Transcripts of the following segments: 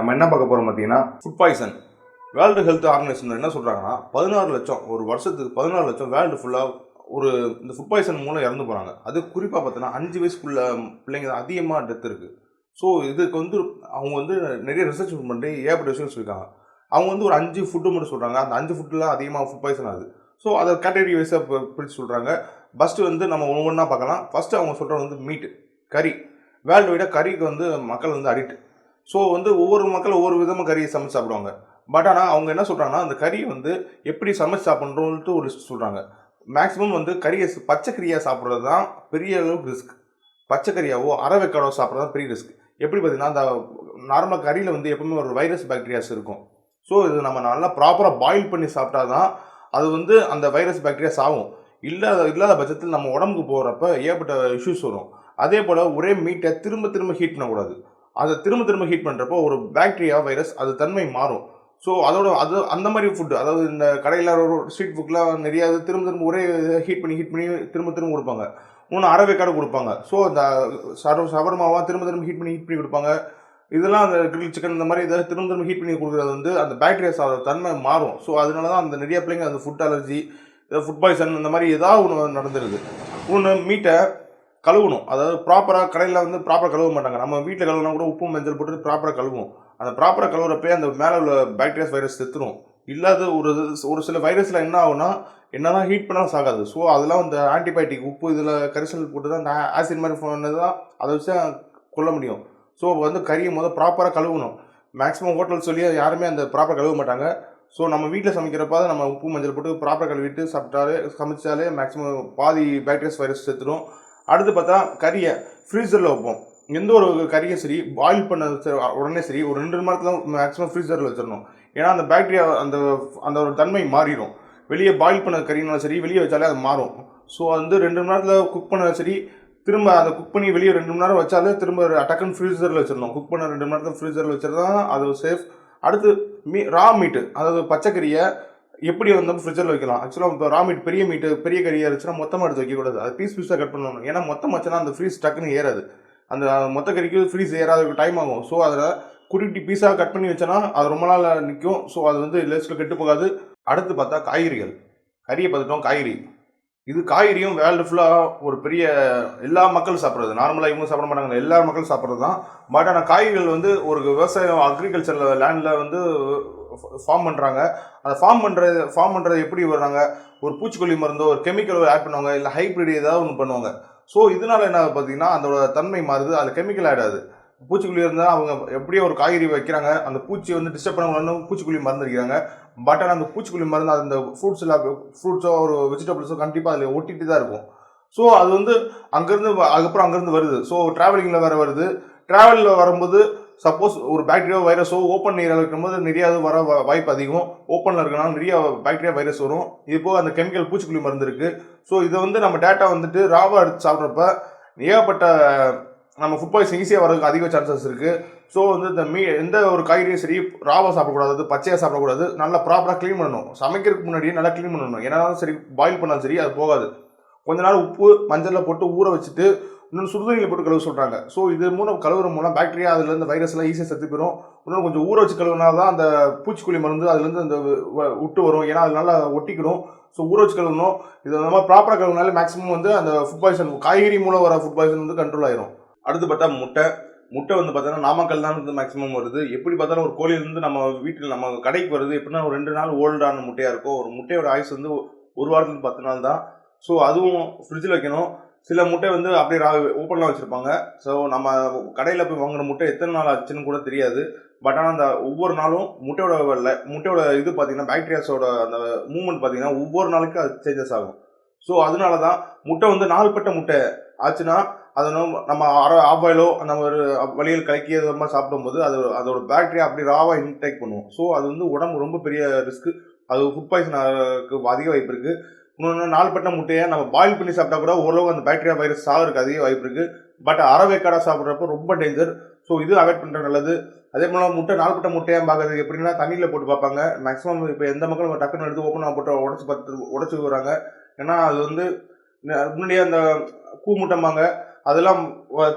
நம்ம என்ன பார்க்க போகிறோம் பார்த்தீங்கன்னா food poison world health organisation என்ன சொல்கிறாங்கன்னா பதினாறு லட்சம் ஒரு வருஷத்துக்கு பதினாறு லட்சம் வேர்ல்டு ஃபுல்லாக ஒரு இந்த ஃபுட் பாய்சன் மூலம் இறந்து போகிறாங்க அது குறிப்பாக பார்த்தோன்னா அஞ்சு வயசுக்குள்ள பிள்ளைங்க தான் அதிகமாக டெத் இருக்குது ஸோ இதுக்கு வந்து அவங்க வந்து நிறைய ரிசர்ச் பண்ணி ஏற்பட்ட விஷயம் சொல்லியிருக்காங்க. அவங்க வந்து ஒரு அஞ்சு ஃபுட்டு மட்டும் சொல்கிறாங்க அந்த அஞ்சு ஃபுட்டில் அதிகமாக ஃபுட் பாய்சன் ஆகுது. ஸோ அதை கேட்டகரி வைஸாக பிரித்து சொல்கிறாங்க ஃபஸ்ட்டு வந்து நம்ம ஒவ்வொன்றா பார்க்கலாம். ஃபஸ்ட்டு அவங்க சொல்கிறது வந்து மீட்டு கறி வேர்ல்டு வைடாக கறிக்கு வந்து மக்கள் வந்து அடிக்ட் ஸோ வந்து ஒவ்வொரு மக்கள் ஒவ்வொரு விதமாக கறியை சமைச்சு சாப்பிடுவாங்க. பட் ஆனால் அவங்க என்ன சொல்கிறாங்கன்னா அந்த கறியை வந்து எப்படி சமைச்சு சாப்பிட்றோன்ட்டு ஒரு லிஸ்ட் சொல்கிறாங்க மேக்ஸிமம் வந்து கறியை பச்சை கறியாக சாப்பிட்றது தான் பெரிய அளவுக்கு ரிஸ்க் பச்சைக்கறியாவோ கறியாவோ சாப்பிட்றது தான் பெரிய ரிஸ்க் எப்படி பார்த்தீங்கன்னா அந்த நார்மல் கறியில் வந்து எப்பவுமே ஒரு வைரஸ் பாக்டீரியாஸ் இருக்கும். ஸோ இது நம்ம நல்லா ப்ராப்பராக பாயில் பண்ணி சாப்பிட்டா தான் அது வந்து அந்த வைரஸ் பாக்டீரியா சாகும் இல்லாத இல்லாத பட்சத்தில் நம்ம உடம்புக்கு போகிறப்ப ஏகப்பட்ட இஷ்யூஸ் வரும். அதே போல் ஒரே மீட்டை திரும்ப திரும்ப ஹீட் பண்ணக்கூடாது. அதை திரும்ப திரும்ப ஹீட் பண்ணுறப்போ ஒரு பாக்டீரியா வைரஸ் அது தன்மை மாறும். ஸோ அதோட அது அந்த மாதிரி ஃபுட்டு அதாவது இந்த கடையில் ஒரு ஸ்ட்ரீட் ஃபுட்லாம் நிறைய திரும்ப திரும்ப ஒரே ஹீட் பண்ணி ஹீட் பண்ணி திரும்ப திரும்ப கொடுப்பாங்க. இன்னொன்று அரை வேக்காடு கொடுப்பாங்க ஸோ அந்த சர சவர்மாவாக திரும்ப திரும்ப ஹீட் பண்ணி ஹீட் பண்ணி கொடுப்பாங்க. இதெல்லாம் அந்த கிரில் சிக்கன் இந்த மாதிரி இதை திரும்ப திரும்ப ஹீட் பண்ணி கொடுக்குறது வந்து அந்த பேக்டீரியா அதோட தன்மை மாறும். ஸோ அதனால தான் அந்த நிறைய பிள்ளைங்க அந்த ஃபுட் அலர்ஜி ஃபுட் பாய்சன் இந்த மாதிரி ஏதாவது ஒன்று நடந்துருது. ஒன்று மீட்டை கழுவணும். அதாவது ப்ராப்பராக கடையில் வந்து ப்ராப்பராக கழுவ மாட்டாங்க. நம்ம வீட்டில் கழுவுனா கூட உப்பு மஞ்சள் போட்டு ப்ராப்பராக கழுவுவோம். அந்த ப்ராப்பராக கழுவுறப்பே அந்த மேலே உள்ள பாக்டீரியாஸ் வைரஸ் செத்துரும். இல்லாத ஒரு ஒரு சில வைரஸில் என்ன ஆகும்னா என்னதான் ஹீட் பண்ணாலும் சாகாது. ஸோ அதெல்லாம் அந்த ஆன்டிபயோட்டிக் உப்பு இதில் கரிசல் போட்டு தான் இந்த ஆசிட் மாதிரி பண்ணது தான் அதை வச்சு கொல்ல முடியும். ஸோ வந்து கறியை முதல் ப்ராப்பராக கழுவணும். மேக்ஸிமம் ஹோட்டல் சொல்லி யாருமே அந்த ப்ராப்பராக கழுவ மாட்டாங்க. ஸோ நம்ம வீட்டில் சமைக்கிறப்ப நம்ம உப்பு மஞ்சள் போட்டு ப்ராப்பராக கழுவிட்டு சாப்பிட்டாலே சமைச்சாலே மேக்ஸிமம் பாதி பாக்டீரியாஸ் வைரஸ் செத்துடும் அடுத்து பார்த்தா கறியை ஃப்ரீசரில் வைப்போம். எந்த ஒரு கறியும் சரி பாயில் பண்ண உடனே சரி ஒரு ரெண்டு மணி நேரத்தில் மேக்ஸிமம் ஃப்ரீசரில் வச்சிடணும். ஏன்னா அந்த பேக்டீரியா அந்த அந்த ஒரு தன்மை மாறிடும். வெளியே பாயில் பண்ண கறினாலும் சரி வெளியே வச்சாலே அது மாறும். ஸோ வந்து ரெண்டு மணி நேரத்தில் குக் பண்ணாலும் சரி திரும்ப அதை குக் பண்ணி வெளியே ரெண்டு மணி நேரம் வச்சாலே திரும்ப டக்குன்னு ஃப்ரீசரில் வச்சிடணும். குக் பண்ண ரெண்டு மணி நேரத்தில் ஃப்ரீசரில் வச்சிருந்தா அது சேஃப் அடுத்து மீ ரா மீட்டு அதாவது பச்சைக்கறியை எப்படி வந்து ஃப்ரிட்ஜில் வைக்கலாம். ஆக்சுவலாக இப்போ ரா மீட் பெரிய மீட்டு பெரிய கறியாக இருந்துச்சுன்னா மொத்தமாக எடுத்து வைக்கக்கூடாது. அது பீஸ் பீஸாக கட் பண்ணணும். ஏன்னா மொத்தம் வச்சுன்னா அந்த ஃப்ரீஸ் டக்குன்னு ஏறாது. அந்த மொத்த கறிக்கு ஃப்ரீஸ் ஏறாததுக்கு டைம் ஆகும். ஸோ அதில் குட்டி பீஸாக கட் பண்ணி வச்சோன்னா அது ரொம்ப நாள் நிற்கும் ஸோ அது வந்து லேஸ்ட்டில் கெட்டு போகாது. அடுத்து பார்த்தா காய்கறிகள். கறியை பார்த்துட்டோம் காய்கறி. இது காய்கறியும் வேர்ல்டு ஃபுல்லாக ஒரு பெரிய எல்லா மக்களும் சாப்பிட்றது. நார்மலாக இவங்க சாப்பிட மாட்டாங்க. எல்லா மக்களும் சாப்பிட்றது தான். பட் ஆனால் காய்கறிகள் வந்து ஒரு விவசாயம் அக்ரிகல்ச்சரில் லேண்டில் வந்து ஃபார்ம் பண்ணுறாங்க அதை ஃபார்ம் பண்ணுறது ஃபார்ம் பண்ணுறது எப்படி வர்றாங்க ஒரு பூச்சிக்கொல்லி மருந்தோ ஒரு கெமிக்கலோ ஆட் பண்ணுவாங்க இல்லை ஹைப்ரிட் ஏதாவது ஒன்று பண்ணுவாங்க. ஸோ இதனால என்ன பார்த்தீங்கன்னா அதோட தன்மை மாறுது அதில் கெமிக்கல் ஆகிடாது பூச்சிக்கொல்லி இருந்தால் அவங்க எப்படியோ ஒரு காய்கறி வைக்கிறாங்க அந்த பூச்சி வந்து டிஸ்டர்ப் பண்ண பூச்சிக்கொல்லி மருந்து அடிக்கிறாங்க. பட் ஆனால் அந்த பூச்சிக்கொல்லி மருந்து அந்த ஃப்ரூட்ஸ் எல்லாம் ஃப்ரூட்ஸோ ஒரு வெஜிடபிள்ஸோ கண்டிப்பாக அதில் ஒட்டிட்டு தான் இருக்கும். ஸோ அது வந்து அங்கேருந்து அதுக்கப்புறம் அங்கேருந்து வருது. ஸோ ட்ராவலிங்கில் வேறு வருது. ட்ராவலில் வரும்போது சப்போஸ் ஒரு பாக்டீரியா வைரஸோ ஓப்பன் ஏரியாவில் இருக்கும்போது நிறைய அது வர வாய்ப்பு அதிகம். ஓப்பனில் இருக்கனால நிறைய பாக்டீரியா வைரஸ் வரும். இது போக அந்த கெமிக்கல் பூச்சிக்கொல்லி மருந்து இருக்குது ஸோ இதை வந்து நம்ம டேட்டா வந்துட்டு ராவாக எடுத்து சாப்பிட்றப்ப ஏகப்பட்ட நம்ம ஃபுட் பாய்சன் ஈஸியாக வரதுக்கு அதிக சான்சஸ் இருக்குது ஸோ வந்து இந்த மீ எந்த ஒரு காய்கறியும் சரி ராவாக சாப்பிடக்கூடாது பச்சையாக சாப்பிடக்கூடாது. நல்லா ப்ராப்பராக க்ளீன் பண்ணணும். சமைக்கிறதுக்கு முன்னாடியே நல்லா க்ளீன் பண்ணணும். ஏன்னா சரி பாயில் பண்ணாலும் சரி அது போகாது. கொஞ்ச நாள் உப்பு மஞ்சளில் போட்டு ஊற வச்சுட்டு இன்னொன்று சுடுதண்ணியில் போட்டு கழுவ சொல்கிறாங்க ஸோ இது மூலம் கழுவுற மூலம் பாக்டீரியா அதுலேருந்து வைரஸ்லாம் ஈஸியாக செத்து போயிடும் இன்னொன்று கொஞ்சம் ஊற வச்சு கழுவுனா தான் அந்த பூச்சிக்கொல்லி மருந்து அதுலேருந்து அந்த வ- விட்டு வரும். ஏன்னா அது நல்லா ஒட்டிக்கிடும். ஸோ ஊற வச்சு கழுவணும். இது அந்த மாதிரி ப்ராப்பராக கழுவுனாலே மேக்ஸிமம் வந்து அந்த ஃபுட் பாய்சன் காய்கறி மூலம் வர ஃபுட் பாய்சன் வந்து கண்ட்ரோல் ஆயிரும். அடுத்து பார்த்தா முட்டை. முட்டை வந்து பார்த்தோன்னா நாமக்கல் தான் வந்து மேக்ஸிமம் வருது. எப்படி பார்த்தாலும் ஒரு கோழியிலேருந்து நம்ம வீட்டில் நம்ம கடைக்கு வருது. எப்படின்னா ஒரு ரெண்டு நாள் ஓல்டான முட்டையாக இருக்கும். ஒரு முட்டையோட ஆயுஸ் வந்து ஒரு வாரத்துக்கு பத்து நாள் தான். ஸோ அதுவும் ஃப்ரிட்ஜில் வைக்கணும். சில முட்டை வந்து அப்படியே ஓப்பன்லாம் வச்சுருப்பாங்க. ஸோ நம்ம கடையில் போய் வாங்குற முட்டை எத்தனை நாள் ஆச்சுன்னு கூட தெரியாது. பட் ஆனால் அந்த ஒவ்வொரு நாளும் முட்டையோட முட்டையோட இது பார்த்தீங்கன்னா பாக்டீரியாஸோட அந்த மூவ்மெண்ட் பார்த்தீங்கன்னா ஒவ்வொரு நாளைக்கு அது சேஞ்சஸ் ஆகும். ஸோ அதனால தான் முட்டை வந்து நாள்பட்ட முட்டை ஆச்சுன்னா அதை நம்ம நம்ம அரை ஆஃபாயிலோ நம்ம ஒரு வழியில் கலக்கி அது மாதிரி சாப்பிடும்போது அது அதோட பேக்டீரியா அப்படி ராவாக இன்டேக் பண்ணுவோம் ஸோ அது வந்து உடம்பு ரொம்ப பெரிய ரிஸ்க்கு அது ஃபுட் பாய்சன் அதிக வாய்ப்பு இருக்குது இன்னொன்று நாள்பட்ட முட்டையை நம்ம பாயில் பண்ணி சாப்பிட்டா கூட ஓரளவு அந்த பாக்டீரியா வைரஸ் சாகிறதுக்கு அதிக வாய்ப்பு இருக்குது பட் அரை வேக்காடாக சாப்பிட்றப்ப ரொம்ப டேஞ்சர் ஸோ இது அவாய்ட் பண்ணுறது நல்லது. அதே போல் முட்டை நாள்பட்ட முட்டையாக பார்க்குறது எப்படின்னா தண்ணியில் போட்டு பார்ப்பாங்க. மேக்ஸிமம் இப்போ எந்த மக்களும் டக்குன்னு எடுத்து ஓப்பனாக போட்டு உடச்சி பார்த்து உடச்சி விடுறாங்க. ஏன்னா அது வந்து முன்னாடியே அந்த கூ முட்டைம்பாங்க. அதெல்லாம்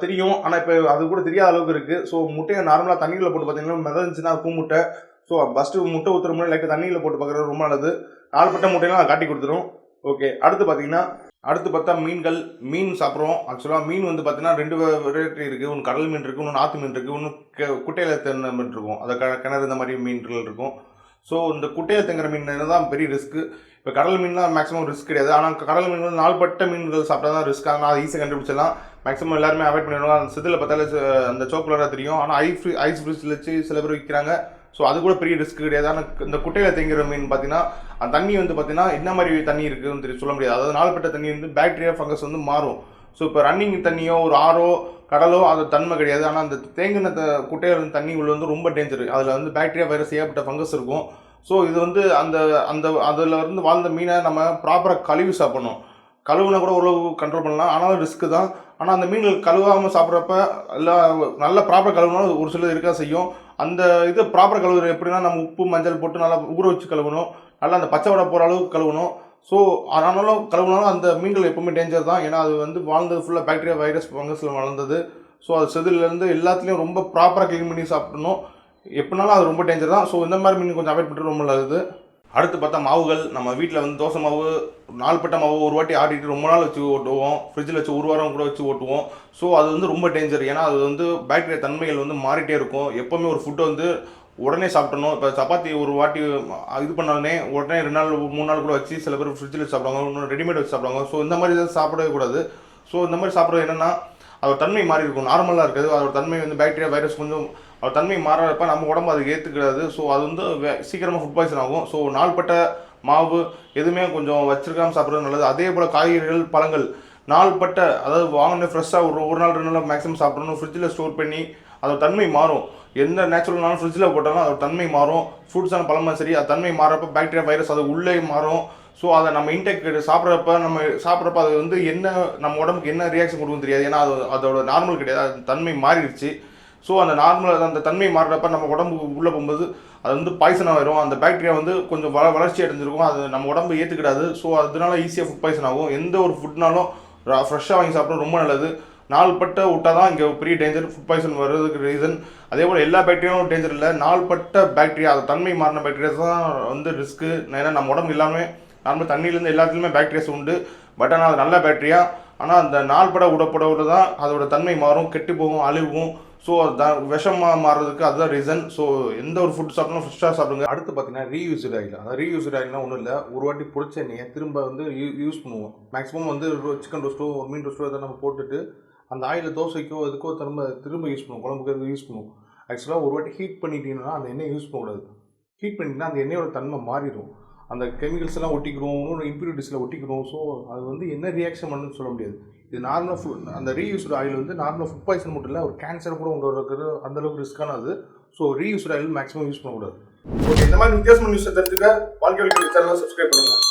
தெரியும். ஆனால் இப்போ அது கூட தெரியாத அளவுக்கு இருக்குது ஸோ முட்டையை நார்மலாக தண்ணியில் போட்டு பார்த்தீங்கன்னா மிதந்துச்சுன்னா பூ முட்டை. ஸோ ஃபஸ்ட்டு முட்டை ஊற்றுற முன்னாடி லைட்டாக தண்ணியில் போட்டு பார்க்குறது ரொம்ப நல்லது. நாள்பட்ட முட்டையெல்லாம் காட்டி கொடுத்துரும். ஓகே அடுத்து பார்த்தீங்கன்னா அடுத்து பார்த்தா மீன்கள் மீன் சாப்பிட்றோம். ஆக்சுவலாக மீன் வந்து பார்த்தீங்கன்னா ரெண்டு வெரைட்டி இருக்குது ஒன்று கடல் மீன் இருக்குது ஒன்று நாற்று மீன் இருக்குது ஒன்று குட்டையில் தென்ன மீன் இருக்கும். அதை க கிணறு இந்த மாதிரி மீன்கள் இருக்கும். ஸோ இந்த குட்டையில் தங்குற மீன் தான் பெரிய ரிஸ்க்கு இப்போ கடல் மீன்லாம் மேக்ஸிமம் ரிஸ்க் கிடையாது. ஆனால் கடல் மீன் வந்து நாள்பட்ட மீன்கள் சாப்பிட்டா தான் ரிஸ்க் ஆனால் ஈஸியாக கண்டுபிடிச்சிடலாம். மேக்ஸிமம் எல்லாருமே அவாய்ட் பண்ணிடுவாங்க. அந்த சிதில் பார்த்தாலே அந்த சோப்புலராக தெரியும். ஆனால் ஐஸ் ஃப்ரீ ஐஸ் ஃப்ரிட்ஜில் வச்சு சில பேர் விற்கிறாங்க ஸோ அது கூட பெரிய ரிஸ்க் கிடையாது. ஆனால் இந்த குட்டையில் தேங்குற மீன் பார்த்தீங்கன்னா அந்த தண்ணி வந்து பார்த்தீங்கன்னா என்ன மாதிரி தண்ணி இருக்குன்னு தெரியும் சொல்ல முடியாது. அதாவது நாள்பட்ட தண்ணி வந்து பாக்டீரியா ஃபங்கஸ் வந்து மாறும். ஸோ இப்போ ரன்னிங் தண்ணியோ ஒரு ஆறோ கடலோ அது தன்மை கிடையாது. ஆனால் அந்த தேங்கின த குட்டையில் இருந்த தண்ணி உள்ள வந்து ரொம்ப டேஞ்சர் அதில் வந்து பாக்டீரியா வைரஸ் ஏகப்பட்ட ஃபங்கஸ் இருக்கும். ஸோ இது வந்து அந்த அந்த அதில் இருந்து வாழ்ந்த மீனை நம்ம ப்ராப்பராக கழுவி சாப்பிடணும். கழுவுனா கூட ஓரளவு கண்ட்ரோல் பண்ணலாம். ஆனாலும் ரிஸ்க்கு தான். ஆனால் அந்த மீன்கள் கழுவாமல் சாப்பிட்றப்ப எல்லாம் நல்ல ப்ராப்பராக கழுவுனாலும் ஒரு சிலது இருக்கா செய்யும். அந்த இது ப்ராப்பர் கழுவுறது எப்படின்னா நம்ம உப்பு மஞ்சள் போட்டு நல்லா ஊற வச்சு கழுவணும். நல்லா அந்த பச்சை வடை போகிற அளவுக்கு கழுவணும். ஸோ ஆனாலும் கழுவுனாலும் அந்த மீன்கள் எப்பவுமே டேஞ்சர் தான். ஏன்னா அது வந்து வாழ்ந்தது ஃபுல்லாக பாக்டீரியா வைரஸ் ஃபங்கஸில் வளர்ந்தது. ஸோ அது செதிலேருந்து எல்லாத்துலேயும் ரொம்ப ப்ராப்பராக க்ளீன் பண்ணி சாப்பிடணும். எப்படினாலும் அது ரொம்ப டேஞ்சர் தான். ஸோ இந்த மாதிரி மீன் கொஞ்சம் அவாய்ட் பண்ணிட்டு ரொம்ப நல்லது. அடுத்து பார்த்தா மாவுகள் நம்ம வீட்டில் வந்து தோசை மாவு நாள்பட்ட மாவு ஒரு வாட்டி ஆடிட்டு ரொம்ப நாள் வச்சு ஓட்டுவோம். ஃப்ரிட்ஜில் வச்சு ஒரு வாரம் கூட வச்சு ஓட்டுவோம். ஸோ அது வந்து ரொம்ப டேஞ்சர் ஏன்னா அது வந்து பேக்டீரியா தன்மைகள் வந்து மாறிட்டே இருக்கும். எப்போவுமே ஒரு ஃபுட்டை வந்து உடனே சாப்பிடணும். இப்போ சப்பாத்தி ஒரு வாட்டி இது பண்ணாலே உடனே ரெண்டு நாள் மூணு நாள் கூட வச்சு சில பேர் ஃப்ரிட்ஜில் வச்சு சாப்பிடுவாங்க இன்னும் ரெடிமேட் வச்சு சாப்பிடுவாங்க. ஸோ இந்த மாதிரி தான் சாப்பிடவே கூடாது. ஸோ இந்த மாதிரி சாப்பிட்றது என்னென்னா அதோட தன்மை மாறி இருக்கும். நார்மலாக இருக்காது அதோட தன்மை வந்து பேக்டீரியா வைரஸ் கொஞ்சம் அவர் தன்மை மாறப்ப நம்ம உடம்பு அதுக்கு ஏற்றுக்கிறது ஸோ அது வந்து சீக்கிரமாக ஃபுட் பாய்சன் ஆகும். ஸோ நாள்பட்ட மாவு எதுவுமே கொஞ்சம் வச்சிருக்காம சாப்பிட்றது நல்லது. அதே போல் காய்கறிகள் பழங்கள் நாள்பட்ட அதாவது வாங்கின ஃப்ரெஷ்ஷாக ஒரு ஒரு நாள் ரெண்டு நாள் மேக்ஸிமம் சாப்பிடணும். ஃப்ரிட்ஜில் ஸ்டோர் பண்ணி அதோட தன்மை மாறும். எந்த நேச்சுரல்னாலும் ஃப்ரிட்ஜில் போட்டாலும் அதோட தன்மை மாறும். ஃப்ரூட்ஸான பழமும் சரி அது தன்மை மாறப்ப பாக்டீரியா வைரஸ் அது உள்ளே மாறும். ஸோ அதை நம்ம இன்டெக் சாப்பிட்றப்ப நம்ம சாப்பிட்றப்ப அது வந்து என்ன நம்ம உடம்புக்கு என்ன ரியாக்ஷன் கொடுக்கும் தெரியாது. ஏன்னா அது அதோட நார்மல் கிடையாது. அது தன்மை மாறிடுச்சு. ஸோ அந்த நார்மல் அந்த தன்மை மாறுறப்ப நம்ம உடம்புக்கு உள்ளே போகும்போது அது வந்து பாய்சன் ஆகிரும் அந்த பாக்டீரியா வந்து கொஞ்சம் வள வளர்ச்சி அடைஞ்சிருக்கும். அது நம்ம உடம்பு ஏற்றுக்கிடாது ஸோ அதனால ஈஸியாக ஃபுட் பாய்சன் ஆகும். எந்த ஒரு ஃபுட்னாலும் ஃப்ரெஷ்ஷாக வாங்கி சாப்பிட்றது ரொம்ப நல்லது. நாள்பட்ட விட்டால் தான் இங்கே பெரிய டேஞ்சர் ஃபுட் பாய்சன் வர்றதுக்கு ரீசன் அதே போல் எல்லா பாக்டீரியாவும் டேஞ்சர் இல்லை. நாள்பட்ட பாக்டீரியா அது தன்மை மாறின பாக்டீரியா தான் வந்து ரிஸ்க்கு ஏன்னா நம்ம உடம்பு எல்லாமே நார்மல் தண்ணியிலேருந்து எல்லாத்துலேயுமே பாக்டீரியாஸ் உண்டு. பட் ஆனால் அது நல்ல பாக்டீரியா ஆனால் அந்த நாள்பட விடப்பட விட தான் அதோட தன்மை மாறும். கெட்டு போகும் அழுகும். ஸோ அது விஷமாக மாறுறதுக்கு அதுதான் ரீசன் ஸோ எந்த ஒரு ஃபுட் சாப்பிட்டாலும் ஃப்ரெஷ்ஷாக சாப்பிடுங்க. அடுத்து பார்த்தீங்கன்னா ரீயூஸ்டு ஆயில் அதாவது ரீயூஸ்டு ஆயில்னா ஒன்றும் இல்லை. ஒரு வாட்டி பிடிச்ச எண்ணெயை திரும்ப வந்து யூஸ் பண்ணுவோம். மேக்ஸிமம் வந்து சிக்கன் ரோஸ்ட்டோ ஒரு மீன் ரோஸ்ட்டோ அதை நம்ம போட்டுட்டு அந்த ஆயில் தோசைக்கோ அதுக்கோ திரும்ப திரும்ப யூஸ் பண்ணுவோம். குழம்புக்கு அது யூஸ் பண்ணுவோம். ஆக்சுவலாக ஒரு வாட்டி ஹீட் பண்ணிட்டீங்கன்னா அந்த எண்ணெய் யூஸ் பண்ணக்கூடாது. ஹீட் பண்ணிட்டீங்கன்னா அந்த எண்ணெயோட தன்மை மாறிடும். அந்த கெமிக்கல்ஸ் எல்லாம் ஒட்டிக்கிறோம் இன்னொன்று இம்ப்யூரிட்டிஸில் ஒட்டிக்கிறோம். ஸோ அது வந்து என்ன ரியாக்ஷன் பண்ணுன்னு சொல்ல முடியாது. இது நார்மலாக ஃபுட் அந்த ரீயூஸ்டு ஆயில் வந்து நார்மலாக ஃபுட் பாய்சன் மட்டும் இல்லை ஒரு கேன்சர் கூட உண்டு இருக்கிறது அந்தளவுக்கு ரிஸ்க்கானது so reused oil maximum use பண்ணக்கூடாது. ஓகே இந்த மாதிரி வித்தியாசமான நியூஸை தெரிஞ்சுக்க வாழ்க்கை சேனலை சப்ஸ்கிரைப் பண்ணுங்கள்